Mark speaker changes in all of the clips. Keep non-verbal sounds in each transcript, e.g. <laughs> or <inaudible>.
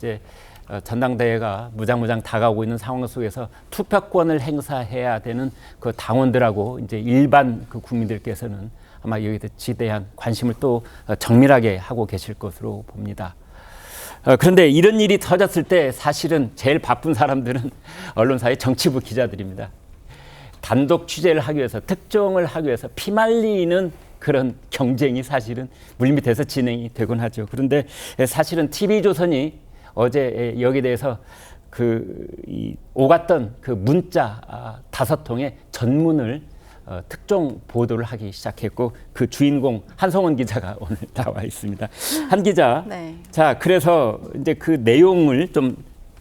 Speaker 1: 이제 어, 전당대회가 무장무장 다가오고 있는 상황 속에서 투표권을 행사해야 되는 그 당원들하고 이제 일반 그 국민들께서는 아마 여기에 지대한 관심을 또 어, 정밀하게 하고 계실 것으로 봅니다. 어, 그런데 이런 일이 터졌을 때 사실은 제일 바쁜 사람들은 <laughs> 언론사의 정치부 기자들입니다. 단독 취재를 하기 위해서 특종을 하기 위해서 피말리는 그런 경쟁이 사실은 물밑에서 진행이 되곤 하죠. 그런데 사실은 TV조선이 어제 여기에 대해서 그이 오갔던 그 문자 아, 다섯 통의 전문을 어, 특종 보도를 하기 시작했고 그 주인공 한성원 기자가 <laughs> 오늘 나와 있습니다. 한 기자.
Speaker 2: 네.
Speaker 1: 자, 그래서 이제 그 내용을 좀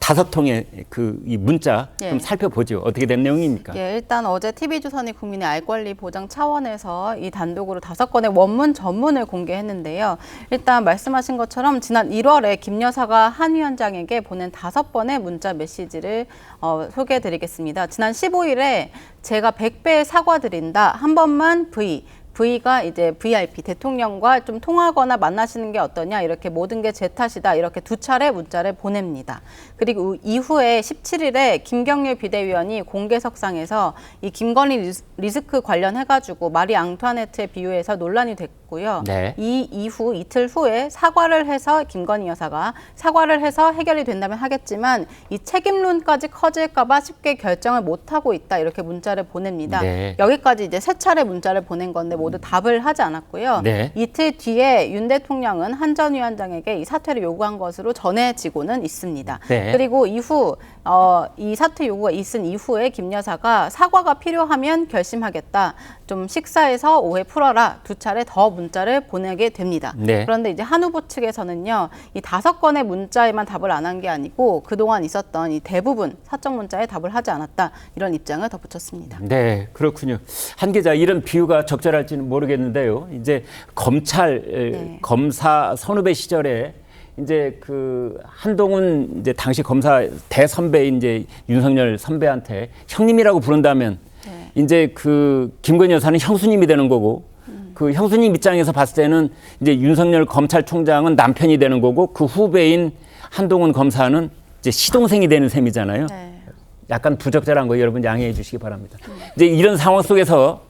Speaker 1: 다섯 통의 그 이 문자
Speaker 2: 예.
Speaker 1: 좀 살펴보죠. 어떻게 된 내용입니까?
Speaker 2: 예, 일단 어제 TV조선이 국민의 알 권리 보장 차원에서 이 단독으로 다섯 건의 원문 전문을 공개했는데요. 일단 말씀하신 것처럼 지난 1월에 김 여사가 한 위원장에게 보낸 다섯 번의 문자 메시지를 어, 소개해드리겠습니다. 지난 15일에 제가 100배 사과드린다. 한 번만 V. V가 이제 VIP 대통령과 좀 통하거나 만나시는 게 어떠냐 이렇게 모든 게 제 탓이다 이렇게 두 차례 문자를 보냅니다. 그리고 이후에 17일에 김경률 비대위원이 공개석상에서 이 김건희 리스- 리스크 관련해 가지고 마리 앙투아네트에 비유해서 논란이 됐고요.
Speaker 1: 네.
Speaker 2: 이 이후 이틀 후에 사과를 해서 김건희 여사가 사과를 해서 해결이 된다면 하겠지만 이 책임론까지 커질까봐 쉽게 결정을 못 하고 있다 이렇게 문자를 보냅니다.
Speaker 1: 네.
Speaker 2: 여기까지 이제 세 차례 문자를 보낸 건데 모두 답을 하지 않았고요.
Speaker 1: 네.
Speaker 2: 이틀 뒤에 윤 대통령은 한 전 위원장에게 이 사퇴를 요구한 것으로 전해지고는 있습니다.
Speaker 1: 네.
Speaker 2: 그리고 이후 어, 이 사퇴 요구가 있은 이후에 김 여사가 사과가 필요하면 결심하겠다. 좀 식사에서 오해 풀어라. 두 차례 더 문자를 보내게 됩니다.
Speaker 1: 네.
Speaker 2: 그런데 이제 한 후보 측에서는요, 이 다섯 건의 문자에만 답을 안 한 게 아니고 그동안 있었던 이 대부분 사적 문자에 답을 하지 않았다. 이런 입장을 덧붙였습니다.
Speaker 1: 네, 그렇군요. 한 기자 이런 비유가 적절할지는 모르겠는데요. 이제 검찰 에,
Speaker 2: 네.
Speaker 1: 검사 선후배 시절에 이제 그 한동훈 이제 당시 검사 대선배인 이제 윤석열 선배한테 형님이라고 부른다면
Speaker 2: 네.
Speaker 1: 이제 그 김건희 여사는 형수님이 되는 거고
Speaker 2: 음.
Speaker 1: 그 형수님 입장에서 봤을 때는 이제 윤석열 검찰총장은 남편이 되는 거고 그 후배인 한동훈 검사는 이제 시동생이 되는 셈이잖아요.
Speaker 2: 네.
Speaker 1: 약간 부적절한 거 여러분 양해해 주시기 바랍니다. 이제 이런 상황 속에서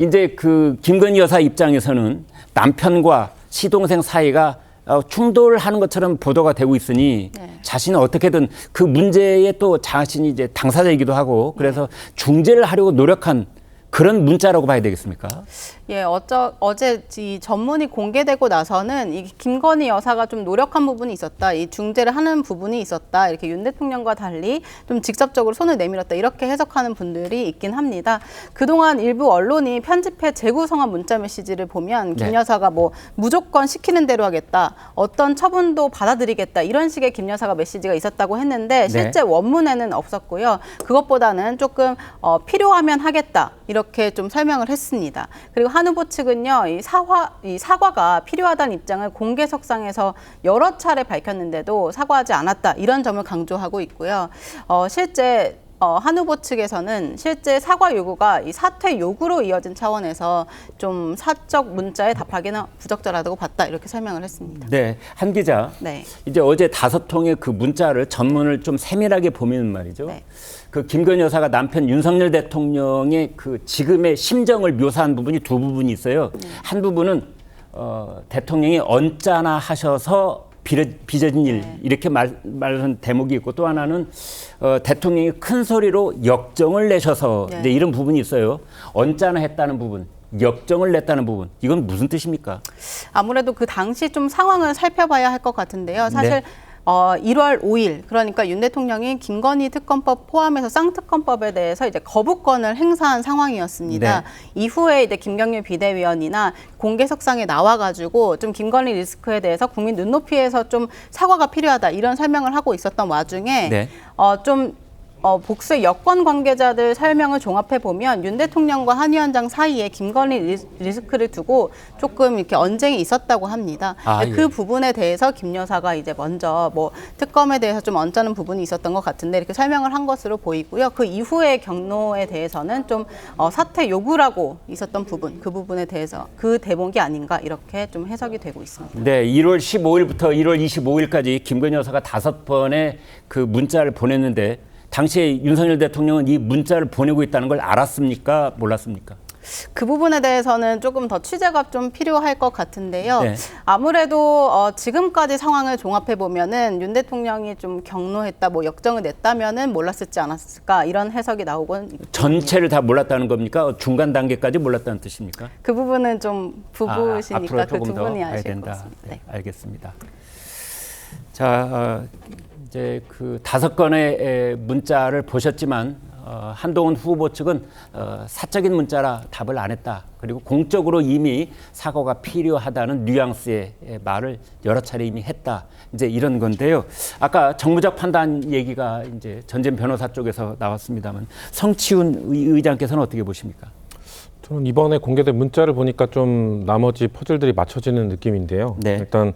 Speaker 1: 이제 그 김건희 여사 입장에서는 남편과 시동생 사이가 어, 충돌하는 것처럼 보도가 되고 있으니
Speaker 2: 네.
Speaker 1: 자신은 어떻게든 그 문제에 또 자신이 이제 당사자이기도 하고 그래서 중재를 하려고 노력한 그런 문자라고 봐야 되겠습니까?
Speaker 2: 예, 어쩌, 어제 이 전문이 공개되고 나서는 이 김건희 여사가 좀 노력한 부분이 있었다. 이 중재를 하는 부분이 있었다. 이렇게 윤 대통령과 달리 좀 직접적으로 손을 내밀었다. 이렇게 해석하는 분들이 있긴 합니다. 그동안 일부 언론이 편집해 재구성한 문자 메시지를 보면 김
Speaker 1: 네.
Speaker 2: 여사가 뭐 무조건 시키는 대로 하겠다. 어떤 처분도 받아들이겠다. 이런 식의 김 여사가 메시지가 있었다고 했는데
Speaker 1: 네.
Speaker 2: 실제 원문에는 없었고요. 그것보다는 조금 어, 필요하면 하겠다 이 렇게 좀 설명을 했습니다. 그리고 한 후보 측은요, 이 사과 이 사과가 필요하다는 입장을 공개석상에서 여러 차례 밝혔는데도 사과하지 않았다 이런 점을 강조하고 있고요. 어, 실제 어, 한 후보 측에서는 실제 사과 요구가 이 사퇴 요구로 이어진 차원에서 좀 사적 문자에 답하기는 부적절하다고 봤다 이렇게 설명을 했습니다.
Speaker 1: 네, 한 기자.
Speaker 2: 네.
Speaker 1: 이제 어제 다섯 통의 그 문자를 전문을 좀 세밀하게 보면 말이죠.
Speaker 2: 네.
Speaker 1: 그 김건희 여사가 남편 윤석열 대통령의 그 지금의 심정을 묘사한 부분이 두 부분이 있어요. 한 부분은 어, 대통령이 언짢아 하셔서 비려, 빚어진 일
Speaker 2: 네.
Speaker 1: 이렇게 말, 말한 대목이 있고 또 하나는 어, 대통령이 큰 소리로 역정을 내셔서
Speaker 2: 네.
Speaker 1: 이제 이런 부분이 있어요. 언짢아 했다는 부분, 역정을 냈다는 부분 이건 무슨 뜻입니까?
Speaker 2: 아무래도 그 당시 좀 상황을 살펴봐야 할 것 같은데요. 사실
Speaker 1: 네.
Speaker 2: 어, 1월 5일 그러니까 윤 대통령이 김건희 특검법 포함해서 쌍특검법에 대해서 이제 거부권을 행사한 상황이었습니다.
Speaker 1: 네.
Speaker 2: 이후에 이제 김경률 비대위원이나 공개석상에 나와가지고 좀 김건희 리스크에 대해서 국민 눈높이에서 좀 사과가 필요하다 이런 설명을 하고 있었던 와중에
Speaker 1: 네.
Speaker 2: 어, 좀 어, 복수의 여권 관계자들 설명을 종합해 보면 윤 대통령과 한 위원장 사이에 김건희 리- 리스크를 두고 조금 이렇게 언쟁이 있었다고 합니다.
Speaker 1: 아,
Speaker 2: 그
Speaker 1: 예.
Speaker 2: 부분에 대해서 김 여사가 이제 먼저 뭐 특검에 대해서 좀 언짢은 부분이 있었던 것 같은데 이렇게 설명을 한 것으로 보이고요. 그 이후의 경로에 대해서는 좀 어, 사퇴 요구라고 있었던 부분, 그 부분에 대해서 그 대목이 아닌가 이렇게 좀 해석이 되고 있습니다.
Speaker 1: 네, 1월 15일부터 1월 25일까지 김건희 여사가 다섯 번의 그 문자를 보냈는데 당시에 윤석열 대통령은 이 문자를 보내고 있다는 걸 알았습니까? 몰랐습니까?
Speaker 2: 그 부분에 대해서는 조금 더 취재가 좀 필요할 것 같은데요.
Speaker 1: 네.
Speaker 2: 아무래도 어, 지금까지 상황을 종합해 보면은 윤 대통령이 좀 경로했다, 뭐 역정을 냈다면은 몰랐을지 않았을까 이런 해석이 나오곤 있-
Speaker 1: 전체를 다 몰랐다는 겁니까? 중간 단계까지 몰랐다는 뜻입니까?
Speaker 2: 그 부분은 좀 부부시니까
Speaker 1: 아, 그두더
Speaker 2: 분이 아실 것. 같습니다.
Speaker 1: 네,
Speaker 2: 네.
Speaker 1: 알겠습니다. 자, 어, 이제 그 다섯 건의 에, 문자를 보셨지만 어, 한동훈 후보 측은 어, 사적인 문자라 답을 안 했다. 그리고 공적으로 이미 사과가 필요하다는 뉘앙스의 에, 말을 여러 차례 이미 했다. 이제 이런 건데요. 아까 정무적 판단 얘기가 이제 전진 변호사 쪽에서 나왔습니다만 성치훈 의- 의장께서는 어떻게 보십니까?
Speaker 3: 저는 이번에 공개된 문자를 보니까 좀 나머지 퍼즐들이 맞춰지는 느낌인데요.
Speaker 1: 네.
Speaker 3: 일단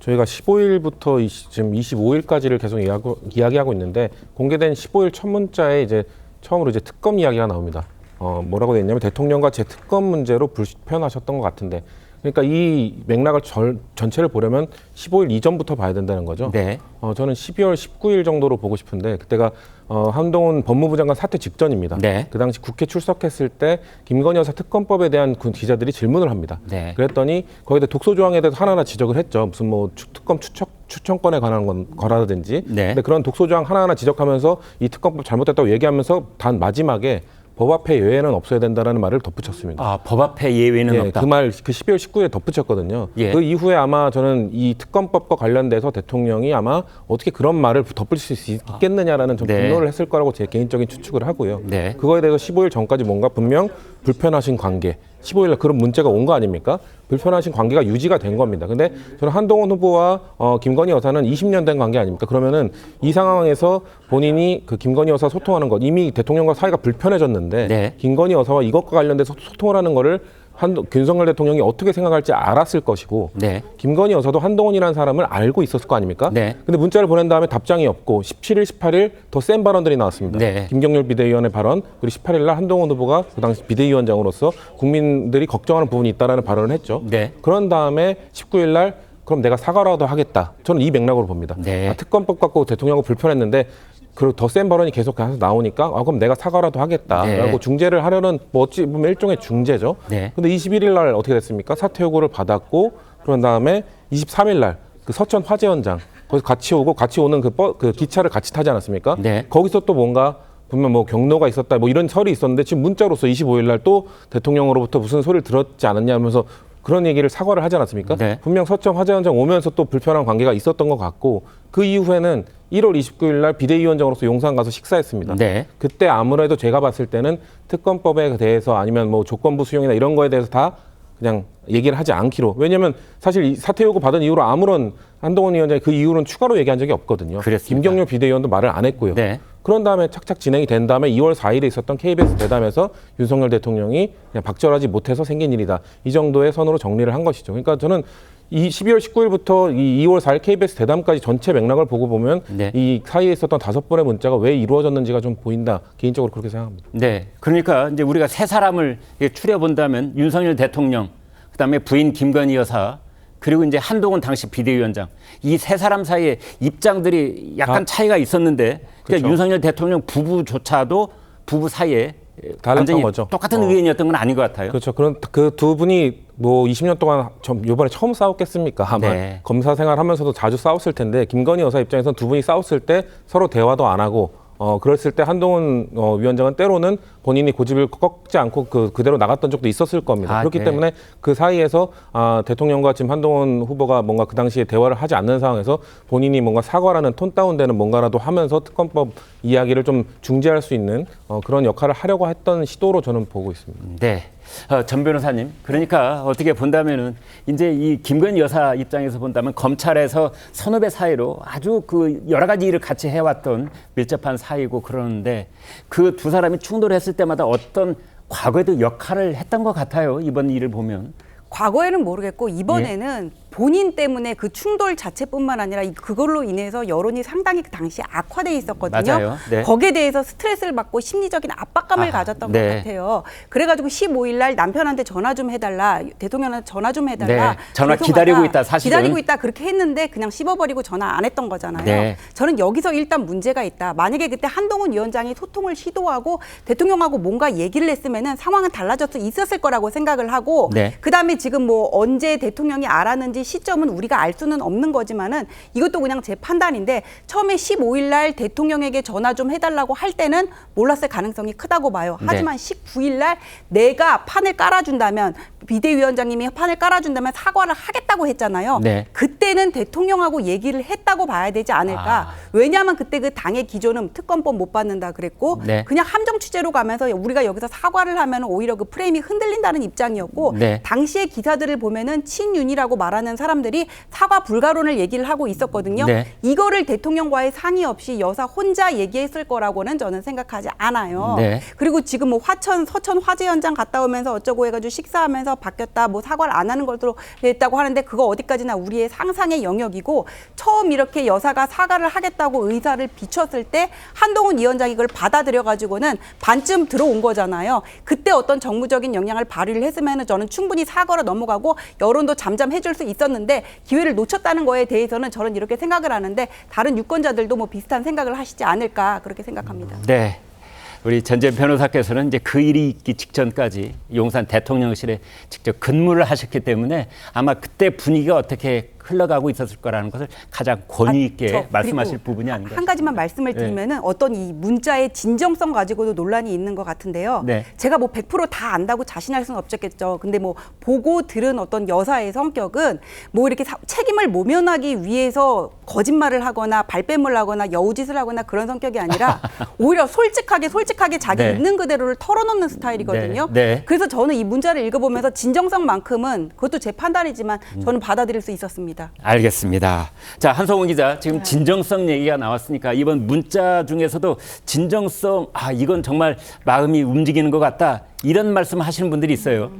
Speaker 3: 저희가 15일부터 지금 25일까지를 계속 이야기하고, 이야기하고 있는데 공개된 15일 첫 문자에 이제 처음으로 이제 특검 이야기가 나옵니다. 어, 뭐라고 돼 있냐면 대통령과 제 특검 문제로 불편하셨던 것 같은데 그러니까 이 맥락을 절, 전체를 보려면 15일 이전부터 봐야 된다는 거죠.
Speaker 1: 네.
Speaker 3: 어, 저는 12월 19일 정도로 보고 싶은데 그때가 어, 한동훈 법무부 장관 사퇴 직전입니다.
Speaker 1: 네.
Speaker 3: 그 당시 국회 출석했을 때 김건희 여사 특검법에 대한 군 기자들이 질문을 합니다.
Speaker 1: 네.
Speaker 3: 그랬더니 거기다 독소 조항에 대해서 하나하나 지적을 했죠. 무슨 뭐 추- 특검 추천 추천권에 관한 건 거라든지.
Speaker 1: 네.
Speaker 3: 근데 그런 독소 조항 하나하나 지적하면서 이 특검법 잘못됐다고 얘기하면서 단 마지막에 법 앞에 예외는 없어야 된다라는 말을 덧붙였습니다.
Speaker 1: 아, 법 앞에 예외는
Speaker 3: 예,
Speaker 1: 없다.
Speaker 3: 그 말 그 12월 19일에 덧붙였거든요.
Speaker 1: 예.
Speaker 3: 그 이후에 아마 저는 이 특검법과 관련돼서 대통령이 아마 어떻게 그런 말을 덧붙일 수 있- 있겠느냐라는 좀
Speaker 1: 네.
Speaker 3: 분노를 했을 거라고 제 개인적인 추측을 하고요.
Speaker 1: 네.
Speaker 3: 그거에 대해서 15일 전까지 뭔가 분명 불편하신 관계, 15일날 그런 문제가 온 거 아닙니까? 불편하신 관계가 유지가 된 겁니다. 근데 저는 한동훈 후보와 어, 김건희 여사는 20년 된 관계 아닙니까? 그러면은 이 상황에서 본인이 그 김건희 여사 소통하는 것 이미 대통령과 사이가 불편해졌는데
Speaker 1: 네.
Speaker 3: 김건희 여사와 이것과 관련돼서 소통을 하는 거를 한 윤석열 대통령이 어떻게 생각할지 알았을 것이고
Speaker 1: 네.
Speaker 3: 김건희 여사도 한동훈이라는 사람을 알고 있었을 거 아닙니까?
Speaker 1: 네.
Speaker 3: 근데 문자를 보낸 다음에 답장이 없고 17일, 18일 더 센 발언들이 나왔습니다.
Speaker 1: 네.
Speaker 3: 김경률 비대위원의 발언 그리고 18일 날 한동훈 후보가 그 당시 비대위원장으로서 국민들이 걱정하는 부분이 있다라는 발언을 했죠.
Speaker 1: 네.
Speaker 3: 그런 다음에 19일 날 그럼 내가 사과라도 하겠다. 저는 이 맥락으로 봅니다.
Speaker 1: 네.
Speaker 3: 아, 특검법 갖고 대통령하고 불편했는데 그리고 더 센 발언이 계속 가서 나오니까 아 그럼 내가 사과라도 하겠다라고
Speaker 1: 네.
Speaker 3: 중재를 하려는 뭐 어찌 보면 일종의 중재죠.
Speaker 1: 네.
Speaker 3: 근데 21일 날 어떻게 됐습니까? 사퇴 요구를 받았고 그런 다음에 23일 날 그 서천 화재 현장 거기서 같이 오고 같이 오는 그, 버, 그 기차를 같이 타지 않았습니까?
Speaker 1: 네.
Speaker 3: 거기서 또 뭔가 분명 뭐 경로가 있었다 뭐 이런 설이 있었는데 지금 문자로서 25일 날 또 대통령으로부터 무슨 소리를 들었지 않았냐 하면서 그런 얘기를 사과를 하지 않았습니까?
Speaker 1: 네.
Speaker 3: 분명 서천 화재 현장 오면서 또 불편한 관계가 있었던 것 같고 그 이후에는 1월 29일 날 비대위원장으로서 용산 가서 식사했습니다.
Speaker 1: 네.
Speaker 3: 그때 아무래도 제가 봤을 때는 특검법에 대해서 아니면 뭐 조건부 수용이나 이런 거에 대해서 다 그냥 얘기를 하지 않기로. 왜냐하면 사실 이 사퇴 요구 받은 이후로 아무런 한동훈 위원장이 그 이후로는 추가로 얘기한 적이 없거든요.
Speaker 1: 그랬습니다.
Speaker 3: 김경률 비대위원도 말을 안 했고요.
Speaker 1: 네.
Speaker 3: 그런 다음에 착착 진행이 된 다음에 2월 4일에 있었던 KBS 대담에서 윤석열 대통령이 그냥 박절하지 못해서 생긴 일이다. 이 정도의 선으로 정리를 한 것이죠. 그러니까 저는 이 12월 19일부터 이 2월 4일 KBS 대담까지 전체 맥락을 보고 보면
Speaker 1: 네.
Speaker 3: 이 사이에 있었던 다섯 번의 문자가 왜 이루어졌는지가 좀 보인다. 개인적으로 그렇게 생각합니다.
Speaker 1: 네. 그러니까 이제 우리가 세 사람을 추려 본다면 윤석열 대통령, 그다음에 부인 김건희 여사, 그리고 이제 한동훈 당시 비대위원장 이 세 사람 사이에 입장들이 약간
Speaker 3: 다-
Speaker 1: 차이가 있었는데 그러니까
Speaker 3: 그렇죠.
Speaker 1: 윤석열 대통령 부부조차도 부부 사이에 완전히
Speaker 3: 거죠.
Speaker 1: 똑같은
Speaker 3: 어.
Speaker 1: 의견이었던 건 아닌 것 같아요.
Speaker 3: 그렇죠. 그런 그 두 분이 뭐 20년 동안 좀 요번에 처음 싸웠겠습니까? 아마
Speaker 1: 네.
Speaker 3: 검사 생활하면서도 자주 싸웠을 텐데 김건희 여사 입장에서는 두 분이 싸웠을 때 서로 대화도 안 하고 어 그랬을 때 한동훈 어, 위원장은 때로는 본인이 고집을 꺾지 않고 그 그대로 나갔던 적도 있었을 겁니다.
Speaker 1: 아,
Speaker 3: 그렇기
Speaker 1: 네.
Speaker 3: 때문에 그 사이에서 아, 대통령과 지금 한동훈 후보가 뭔가 그 당시에 대화를 하지 않는 상황에서 본인이 뭔가 사과라는 톤 다운되는 뭔가라도 하면서 특검법 이야기를 좀 중재할 수 있는 어, 그런 역할을 하려고 했던 시도로 저는 보고 있습니다.
Speaker 1: 네. 어, 전 변호사님, 그러니까 어떻게 본다면은 이제 이 김건희 여사 입장에서 본다면 검찰에서 선후배 사이로 아주 그 여러 가지 일을 같이 해왔던 밀접한 사이고 그러는데 그 두 사람이 충돌했을 때마다 어떤 과거에도 역할을 했던 것 같아요. 이번 일을 보면.
Speaker 4: 과거에는 모르겠고 이번에는 본인 때문에 그 충돌 자체뿐만 아니라 이- 그걸로 인해서 여론이 상당히 그 당시에 악화돼 있었거든요.
Speaker 1: 네.
Speaker 4: 거기에 대해서 스트레스를 받고 심리적인 압박감을
Speaker 1: 아,
Speaker 4: 가졌던
Speaker 1: 네.
Speaker 4: 것 같아요. 그래가지고 15일 날 남편한테 전화 좀 해달라, 대통령한테 전화 좀 해달라.
Speaker 1: 네, 전화. 기다리고 있다, 사실은.
Speaker 4: 기다리고 있다 그렇게 했는데 그냥 씹어버리고 전화 안 했던 거잖아요.
Speaker 1: 네.
Speaker 4: 저는 여기서 일단 문제가 있다. 만약에 그때 한동훈 위원장이 소통을 시도하고 대통령하고 뭔가 얘기를 했으면은 상황은 달라졌을 수 있었을 거라고 생각을 하고
Speaker 1: 네.
Speaker 4: 그다음에 지금 뭐 언제 대통령이 알았는지 시점은 우리가 알 수는 없는 거지만은 이것도 그냥 제 판단인데 처음에 15일 날 대통령에게 전화 좀 해달라고 할 때는 몰랐을 가능성이 크다고 봐요.
Speaker 1: 네.
Speaker 4: 하지만 19일 날 내가 판을 깔아준다면 비대위원장님이 판을 깔아준다면 사과를 하겠다고 했잖아요.
Speaker 1: 네.
Speaker 4: 그때는 대통령하고 얘기를 했다고 봐야 되지 않을까.
Speaker 1: 아.
Speaker 4: 왜냐하면 그때 그 당의 기조는 특검법 못 받는다 그랬고
Speaker 1: 네.
Speaker 4: 그냥 함정 취재로 가면서 우리가 여기서 사과를 하면 오히려 그 프레임이 흔들린다는 입장이었고
Speaker 1: 네.
Speaker 4: 당시의 기사들을 보면은 친윤이라고 말하는 사람들이 사과 불가론을 얘기를 하고 있었거든요.
Speaker 1: 네.
Speaker 4: 이거를 대통령과의 상의 없이 여사 혼자 얘기했을 거라고는 저는 생각하지 않아요.
Speaker 1: 네.
Speaker 4: 그리고 지금 뭐 화천 서천 화재 현장 갔다 오면서 어쩌고 해가지고 식사하면서 바뀌었다 뭐 사과를 안 하는 걸로 됐다고 하는데 그거 어디까지나 우리의 상상의 영역이고 처음 이렇게 여사가 사과를 하겠다고 의사를 비췄을 때 한동훈 위원장이 그걸 받아들여 가지고는 반쯤 들어온 거잖아요. 그때 어떤 정무적인 영향을 발휘를 했으면은 저는 충분히 사과로 넘어가고 여론도 잠잠해줄 수있 었는데 기회를 놓쳤다는 거에 대해서는 저는 이렇게 생각을 하는데 다른 유권자들도 뭐 비슷한 생각을 하시지 않을까 그렇게 생각합니다.
Speaker 1: 네. 우리 전재 변호사께서는 이제 그 일이 있기 직전까지 용산 대통령실에 직접 근무를 하셨기 때문에 아마 그때 분위기가 어떻게 흘러가고 있었을 거라는 것을 가장 권위 있게
Speaker 4: 아, 저,
Speaker 1: 말씀하실 부분이 아닌가.
Speaker 4: 한 가지만 말씀을
Speaker 1: 네.
Speaker 4: 드리면은 어떤 이 문자의 진정성 가지고도 논란이 있는 것 같은데요.
Speaker 1: 네.
Speaker 4: 제가 뭐 100%다 안다고 자신할 수는 없겠죠. 근데 뭐 보고 들은 어떤 여사의 성격은 뭐 이렇게 사- 책임을 모면하기 위해서 거짓말을 하거나 발뺌을 하거나 여우짓을 하거나 그런 성격이 아니라 <laughs> 오히려 솔직하게 솔직하게 자기
Speaker 1: 네.
Speaker 4: 있는 그대로를 털어놓는 스타일이거든요.
Speaker 1: 네, 네.
Speaker 4: 그래서 저는 이 문자를 읽어보면서 진정성만큼은 그것도 제 판단이지만
Speaker 1: 음.
Speaker 4: 저는 받아들일 수 있었습니다.
Speaker 1: 알겠습니다. 자, 한성훈 기자, 지금 진정성 얘기가 나왔으니까 이번 문자 중에서도 진정성, 아, 이건 정말 마음이 움직이는 것 같다. 이런 말씀 하시는 분들이 있어요.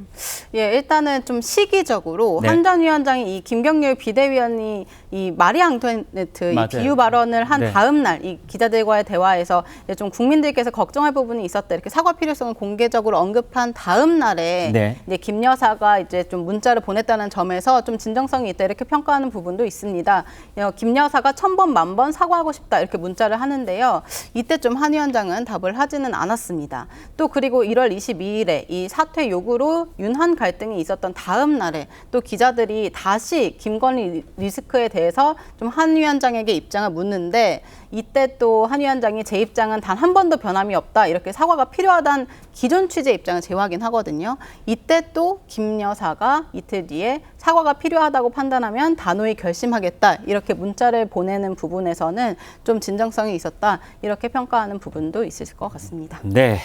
Speaker 2: 예, 일단은 좀 시기적으로
Speaker 1: 네.
Speaker 2: 한전 위원장이 이 김경률 비대위원이 이 마리 앙투네트 이
Speaker 1: 맞아요.
Speaker 2: 비유 발언을 한
Speaker 1: 네.
Speaker 2: 다음 날 이 기자들과의 대화에서 이제 좀 국민들께서 걱정할 부분이 있었다 이렇게 사과 필요성을 공개적으로 언급한 다음 날에
Speaker 1: 네.
Speaker 2: 이제 김 여사가 이제 좀 문자를 보냈다는 점에서 좀 진정성이 있다 이렇게 평가하는 부분도 있습니다. 어, 김 여사가 천번 만 번 사과하고 싶다 이렇게 문자를 하는데요. 이때 좀 한 위원장은 답을 하지는 않았습니다. 또 그리고 1월 22일 에 이 사퇴 요구로 윤한 갈등이 있었던 다음 날에 또 기자들이 다시 김건희 리스크에 대해서 좀 한 위원장에게 입장을 묻는데 이때 또 한 위원장이 제 입장은 단 한 번도 변함이 없다 이렇게 사과가 필요하다는 기존 취재 입장을 재확인하거든요. 이때 또 김 여사가 이틀 뒤에 사과가 필요하다고 판단하면 단호히 결심하겠다 이렇게 문자를 보내는 부분에서는 좀 진정성이 있었다 이렇게 평가하는 부분도 있을 것 같습니다.
Speaker 1: 네.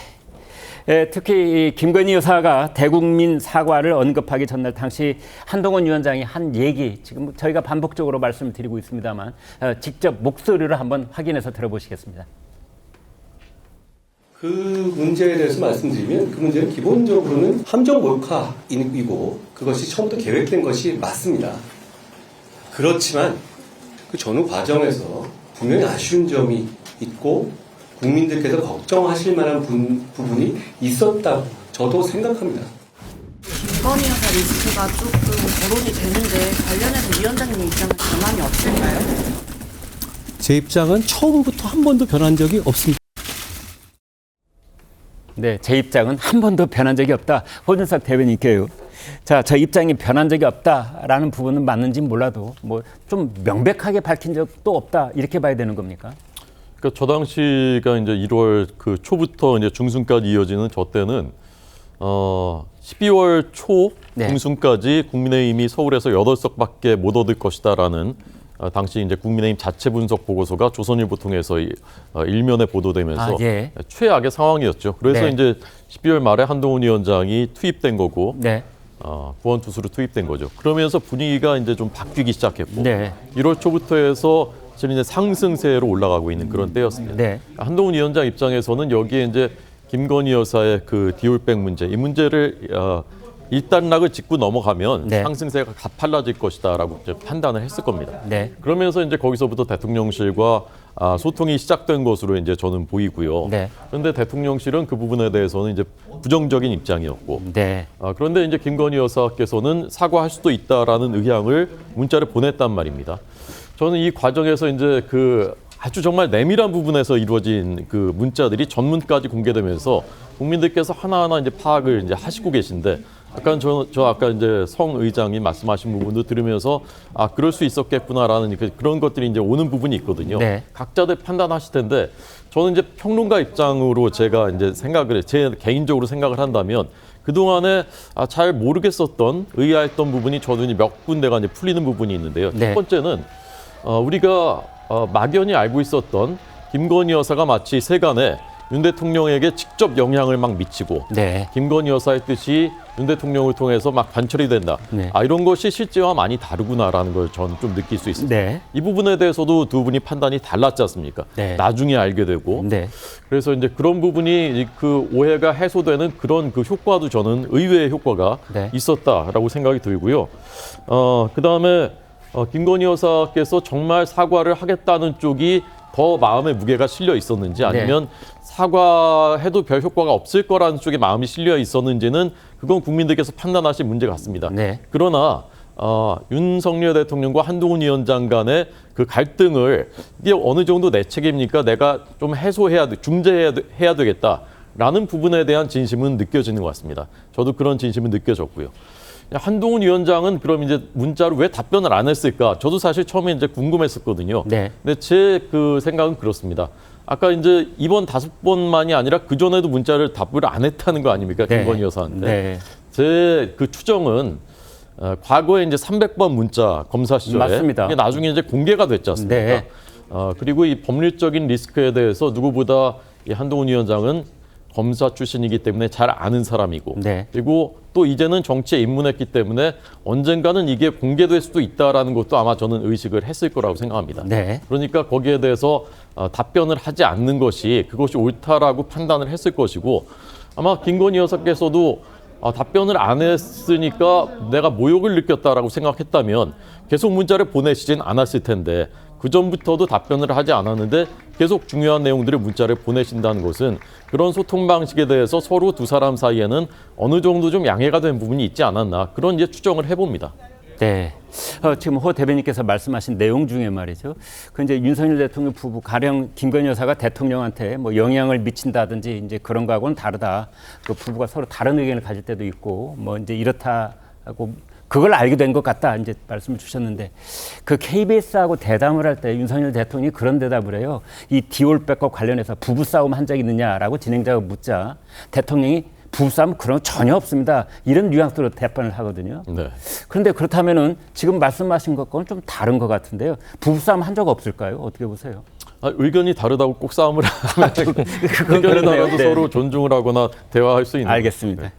Speaker 1: 예, 특히 이 김건희 여사가 대국민 사과를 언급하기 전날 당시 한동훈 위원장이 한 얘기 지금 저희가 반복적으로 말씀을 드리고 있습니다만 어, 직접 목소리를 한번 확인해서 들어보시겠습니다.
Speaker 5: 그 문제에 대해서 말씀드리면 그 문제는 기본적으로는 함정 몰카이고 그것이 처음부터 계획된 것이 맞습니다. 그렇지만 그 전후 과정에서 분명히 아쉬운 점이 있고 국민들께서 걱정하실 만한 분- 부분이 있었다고 저도 생각합니다.
Speaker 6: 김건희 여사 리스크가 조금 거론이 되는데 관련해서 위원장님 입장은 변함이 없을까요?
Speaker 7: 제 입장은 처음부터 한 번도 변한 적이 없습니다.
Speaker 1: 네, 제 입장은 한 번도 변한 적이 없다. 호준석 대변인께요. 자, 저 입장이 변한 적이 없다라는 부분은 맞는지 몰라도 뭐 좀 명백하게 밝힌 적도 없다 이렇게 봐야 되는 겁니까?
Speaker 8: 그러니까 저 당시가 이제 1월 그 초부터 이제 중순까지 이어지는 저 때는 어 12월 초
Speaker 1: 네.
Speaker 8: 중순까지 국민의힘이 서울에서 8석밖에 못 얻을 것이다라는 어, 당시 이제 국민의힘 자체 분석 보고서가 조선일보 통해서 이, 어, 일면에 보도되면서
Speaker 1: 아, 예.
Speaker 8: 최악의 상황이었죠. 그래서
Speaker 1: 네.
Speaker 8: 이제 12월 말에 한동훈 위원장이 투입된 거고
Speaker 1: 네.
Speaker 8: 어, 구원 투수로 투입된 거죠. 그러면서 분위기가 이제 좀 바뀌기 시작했고
Speaker 1: 네.
Speaker 8: 1월 초부터 해서 지금 이제 상승세로 올라가고 있는 그런 때였습니다.
Speaker 1: 네.
Speaker 8: 한동훈 위원장 입장에서는 여기에 이제 김건희 여사의 그 디올백 문제 이 문제를 어, 일단락을 짚고 넘어가면
Speaker 1: 네.
Speaker 8: 상승세가 가팔라질 것이다라고 이제 판단을 했을 겁니다.
Speaker 1: 네.
Speaker 8: 그러면서 이제 거기서부터 대통령실과 아, 소통이 시작된 것으로 이제 저는 보이고요.
Speaker 1: 네.
Speaker 8: 그런데 대통령실은 그 부분에 대해서는 이제 부정적인 입장이었고
Speaker 1: 네.
Speaker 8: 아, 그런데 이제 김건희 여사께서는 사과할 수도 있다라는 의향을 문자를 보냈단 말입니다. 저는 이 과정에서 이제 그 아주 정말 내밀한 부분에서 이루어진 그 문자들이 전문까지 공개되면서 국민들께서 하나하나 이제 파악을 이제 하시고 계신데 약간 저, 저 아까 이제 성 의장이 말씀하신 부분도 들으면서 아 그럴 수 있었겠구나라는 그- 그런 것들이 이제 오는 부분이 있거든요.
Speaker 1: 네.
Speaker 8: 각자들 판단하실 텐데 저는 이제 평론가 입장으로 제가 이제 생각을 해- 제 개인적으로 생각을 한다면 그 동안에 아, 잘 모르겠었던 의아했던 부분이 이제 몇 군데가 이제 풀리는 부분이 있는데요.
Speaker 1: 네.
Speaker 8: 첫 번째는 어, 우리가 어, 막연히 알고 있었던 김건희 여사가 마치 세간에 윤 대통령에게 직접 영향을 막 미치고
Speaker 1: 네.
Speaker 8: 김건희 여사의 뜻이 윤 대통령을 통해서 막 관철이 된다.
Speaker 1: 네.
Speaker 8: 아 이런 것이 실제와 많이 다르구나라는 걸 저는 좀 느낄 수 있습니다.
Speaker 1: 네.
Speaker 8: 이 부분에 대해서도 두 분이 판단이 달랐지 않습니까?
Speaker 1: 네.
Speaker 8: 나중에 알게 되고
Speaker 1: 네.
Speaker 8: 그래서 이제 그런 부분이 이그 오해가 해소되는 그런 그 효과도 저는 의외의 효과가
Speaker 1: 네.
Speaker 8: 있었다라고 생각이 들고요. 어 그다음에 어, 김건희 여사께서 정말 사과를 하겠다는 쪽이 더 마음에 무게가 실려 있었는지
Speaker 1: 네.
Speaker 8: 아니면 사과해도 별 효과가 없을 거라는 쪽에 마음이 실려 있었는지는 그건 국민들께서 판단하실 문제 같습니다.
Speaker 1: 네.
Speaker 8: 그러나 어, 윤석열 대통령과 한동훈 위원장 간의 그 갈등을 이게 어느 정도 내 책임입니까? 내가 좀 해소해야 돼, 중재해야 돼- 해야 되겠다라는 부분에 대한 진심은 느껴지는 것 같습니다. 저도 그런 진심은 느껴졌고요. 한동훈 위원장은 그럼 이제 문자로 왜 답변을 안 했을까? 저도 사실 처음에 이제 궁금했었거든요.
Speaker 1: 네.
Speaker 8: 근데 제 그 생각은 그렇습니다. 아까 이제 이번 다섯 번만이 아니라 그 전에도 문자를 답을 안 했다는 거 아닙니까?
Speaker 1: 네.
Speaker 8: 김건희 여사한테.
Speaker 1: 네.
Speaker 8: 제그 추정은 어, 과거에 이제 300번 문자 검사 시절에
Speaker 1: 맞습니다.
Speaker 8: 이게 나중에 이제 공개가 됐지 않습니까?
Speaker 1: 네.
Speaker 8: 어, 그리고 이 법률적인 리스크에 대해서 누구보다 이 한동훈 위원장은 검사 출신이기 때문에 잘 아는 사람이고
Speaker 1: 네.
Speaker 8: 그리고 또 이제는 정치에 입문했기 때문에 언젠가는 이게 공개될 수도 있다라는 것도 아마 저는 의식을 했을 거라고 생각합니다.
Speaker 1: 네.
Speaker 8: 그러니까 거기에 대해서 어, 답변을 하지 않는 것이 그것이 옳다라고 판단을 했을 것이고 아마 김건희 여사께서도 어, 답변을 안 했으니까 내가 모욕을 느꼈다라고 생각했다면 계속 문자를 보내시진 않았을 텐데 그 전부터도 답변을 하지 않았는데 계속 중요한 내용들을 문자를 보내신다는 것은 그런 소통 방식에 대해서 서로 두 사람 사이에는 어느 정도 좀 양해가 된 부분이 있지 않았나 그런 이제 추정을 해봅니다.
Speaker 1: 네. 어, 지금 호 대변인께서 말씀하신 내용 중에 말이죠. 그 이제 윤석열 대통령 부부 가령 김건희 여사가 대통령한테 뭐 영향을 미친다든지 이제 그런 거하고는 다르다. 그 부부가 서로 다른 의견을 가질 때도 있고 뭐 이제 이렇다고 그걸 알게 된 것 같다. 이제 말씀을 주셨는데 그 KBS하고 대담을 할 때 윤석열 대통령이 그런 대답을 해요. 이 디올백과 관련해서 부부 싸움 한 적 있느냐라고 진행자가 묻자 대통령이 부부 싸움 그런 거 전혀 없습니다. 이런 뉘앙스로 대판을 하거든요.
Speaker 8: 네.
Speaker 1: 그런데 그렇다면은 지금 말씀하신 것과는 좀 다른 것 같은데요. 부부 싸움 한 적 없을까요? 어떻게 보세요?
Speaker 8: 아, 의견이 다르다고 꼭 싸움을 <laughs> 하면 의견이. 다르도
Speaker 1: 네.
Speaker 8: 서로 존중을 하거나 대화할 수 있는
Speaker 1: 알겠습니다.